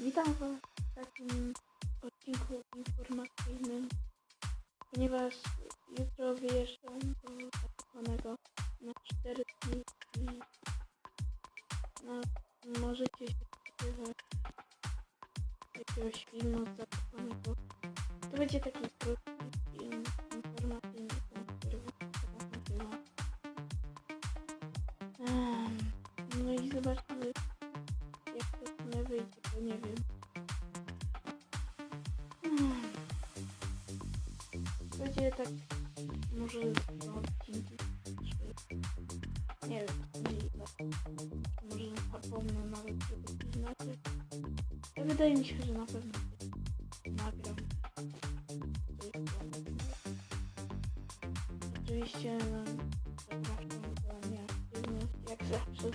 Witam Was w takim odcinku informacyjnym, ponieważ jutro wyjeżdżam do Zakopanego na 4 dni i no, możecie się spodziewać jakiegoś filmu z. To będzie taki krótki film informacyjny, który. Em, No i zobaczymy nie wiem. Będzie tak może odcinki. Nie wiem. Może zapomnę nawet żeby inaczej. Ale wydaje mi się, że na pewno nagram. Oczywiście no, zapraszam do nieaktywność, jak zawsze